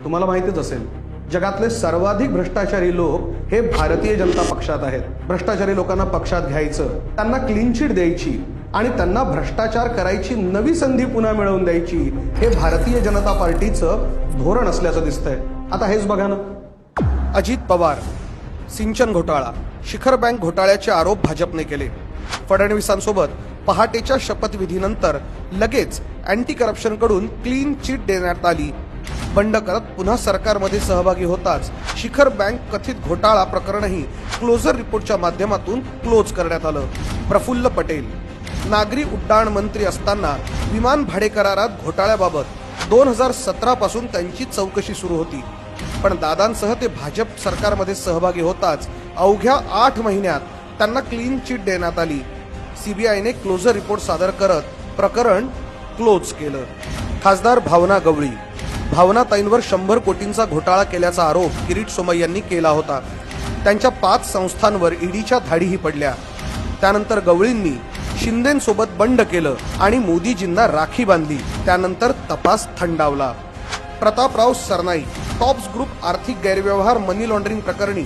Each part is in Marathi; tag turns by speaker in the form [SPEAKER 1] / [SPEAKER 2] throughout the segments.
[SPEAKER 1] तुम्हाला माहितीच असेल जगातले सर्वाधिक भ्रष्टाचारी लोक हे भारतीय जनता पक्षात आहेत. भ्रष्टाचारी लोकांना पक्षात घ्यायचं त्यांना क्लीन चिट द्यायची आणि त्यांना भ्रष्टाचार करायची नवी संधी पुन्हा मिळवून द्यायची हे भारतीय जनता पार्टीचं धोरण असल्याचं दिसतंय. आता हेच बघा ना. अजित पवार सिंचन घोटाळा शिखर बँक घोटाळ्याचे आरोप भाजपने केले. फडणवीसांसोबत पहाटेच्या शपथविधीनंतर लगेच अँटी करप्शनकडून क्लीन चिट देण्यात आली. बंड करत पुन्हा सरकारमध्ये सहभागी होताच. शिखर बँक कथित घोटाळा प्रकरणही क्लोजर रिपोर्टच्या माध्यमातून क्लोज करण्यात आलं. प्रफुल्ल पटेल. नागरी उड्डाण मंत्री असताना विमान भाडे करारात घोटाळ्याबाबत दोन हजार सतरा पासून त्यांची चौकशी सुरू होती. पण दादांसह ते भाजप सरकारमध्ये सहभागी होताच अवघ्या आठ महिन्यात त्यांना क्लीन चिट देण्यात आली. सीबीआयने क्लोजर रिपोर्ट सादर करत प्रकरण क्लोज केलं. खासदार भावना गवळी. भावनाताईंवर शंभर कोटींचा घोटाळा केल्याचा आरोप किरीट सोमय यांनी केला होता. त्यांच्या पाच संस्थांवर ईडीच्या धाडीही पडल्या. त्यानंतर गवळींनी शिंदेसोबत बंड केलं आणि मोदीजींना राखी बांधली. त्यानंतर तपास थंडावला. प्रतापराव सरनाईक टॉप्स ग्रुप आर्थिक गैरव्यवहार मनी लॉन्ड्रिंग प्रकरणी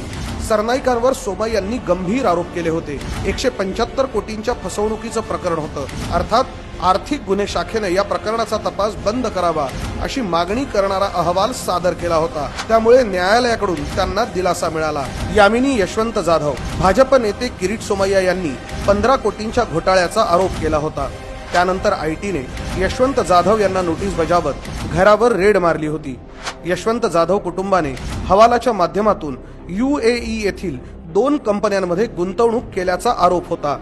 [SPEAKER 1] सरनाईकांवर सोमाई यांनी गंभीर आरोप केले होते. एकशे पंच्याहत्तर कोटींच्या फसवणुकीचं प्रकरण होतं. अर्थात आर्थिक गुन्हे शाखेने या प्रकरणाचा तपास बंद करावा अशी मागणी करणारा अहवाल सादर केला होता. त्यामुळे न्यायालयाकडून त्यांना दिलासा मिळाला. यामिनी यशवंत जाधव भाजप नेते किरीट सोमय्या यांनी पंधरा कोटींच्या घोटाळ्याचा आरोप केला होता. त्यानंतर आयटीने यशवंत जाधव यांना नोटीस बजावत घरावर रेड मारली होती. यशवंत जाधव कुटुंबाने हवालाच्या माध्यमातून यू ए येथील दोन कंपन्यांमध्ये गुंतवणूक केल्याचा आरोप होता.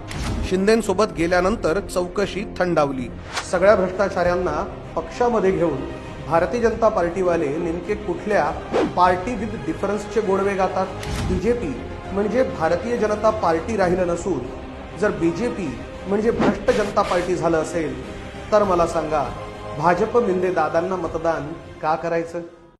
[SPEAKER 1] शिंदेसोबत गेल्यानंतर चौकशी थंडावली. सगळ्या भ्रष्टाचाऱ्यांना पक्षामध्ये घेऊन भारतीय जनता पार्टीवाले नेमके कुठल्या पार्टी विथ डिफरन्सचे गोडवे गातात? पी म्हणजे भारतीय जनता पार्टी राहिलं नसून जर बी जे पी म्हणजे भ्रष्ट जनता पार्टी झालं असेल तर मला सांगा भाजप मिंदे दादांना मतदान का करायचं?